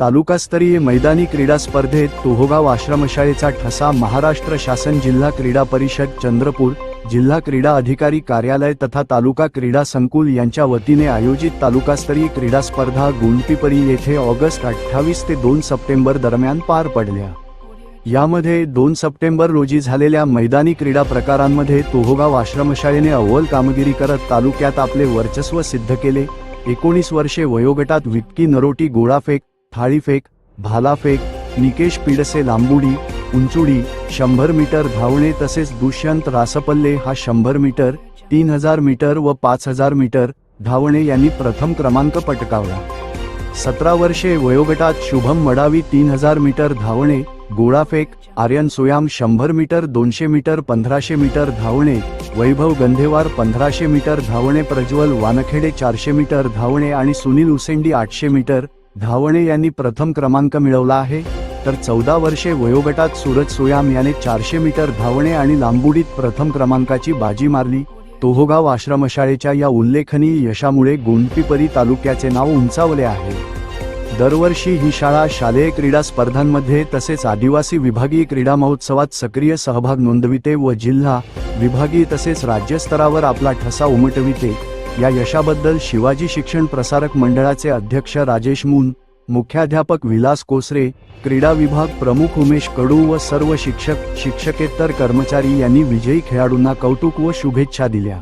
तालुकास्तरीय मैदानी क्रीडा स्पर्धेत तोहोगाव आश्रमशाळेचा ठसा महाराष्ट्र शासन जिल्हा क्रीडा परिषद चंद्रपूर जिल्हा क्रीडा अधिकारी कार्यालय तथा तालुका क्रीडा संकुल यांच्या वतीने आयोजित तालुकास्तरीय क्रीडा स्पर्धा गुंडपिपरी येथे ऑगस्ट अठ्ठावीस ते दोन सप्टेंबर दरम्यान पार पडल्या. यामध्ये दोन सप्टेंबर रोजी झालेल्या मैदानी क्रीडा प्रकारांमध्ये तोहोगाव आश्रमशाळेने अव्वल कामगिरी करत तालुक्यात आपले वर्चस्व सिद्ध केले. एकोणीस वर्षे वयोगटात विक्की नरोटी गोळाफेक थाळीफेक भालाफेक निकेश पिडसे लांबुडी उंचुडी शंभर मीटर धावणे तसेच दुष्यंत रासपल्ले हा शंभर मीटर तीन हजार मीटर व पाच हजार मीटर धावणे यांनी प्रथम क्रमांक पटकावला. सतरा वर्षे वयोगटात शुभम मडावी तीन हजार मीटर धावणे गोळाफेक आर्यन सोयाम शंभर मीटर दोनशे मीटर पंधराशे मीटर धावणे वैभव गंधेवार पंधराशे मीटर धावणे प्रज्वल वानखेडे चारशे मीटर धावणे आणि सुनील उसेंडी आठशे मीटर धावणे यांनी प्रथम क्रमांक मिळवला आहे तर चौदा वर्षे वयोगटात सूरज सोयाम याने चारशे मीटर धावणे आणि लांबुडीत प्रथम क्रमांकाची बाजी मारली. तोहोगाव आश्रमशाळेच्या या उल्लेखनीय यशामुळे गोंडपिपरी तालुक्याचे नाव उंचावले आहे. दरवर्षी ही शाळा शालेय क्रीडा स्पर्धांमध्ये तसेच आदिवासी विभागीय क्रीडा महोत्सवात सक्रिय सहभाग नोंदविते व जिल्हा विभागीय तसेच राज्यस्तरावर आपला ठसा उमटविते. या यशाबद्दल शिवाजी शिक्षण प्रसारक मंडळाचे अध्यक्ष राजेश मून मुख्याध्यापक विलास कोसरे क्रीडा विभाग प्रमुख उमेश कडू व सर्व शिक्षक शिक्षकेतर कर्मचारी यांनी विजयी खेळाडूंना कौतुक व शुभेच्छा दिल्या.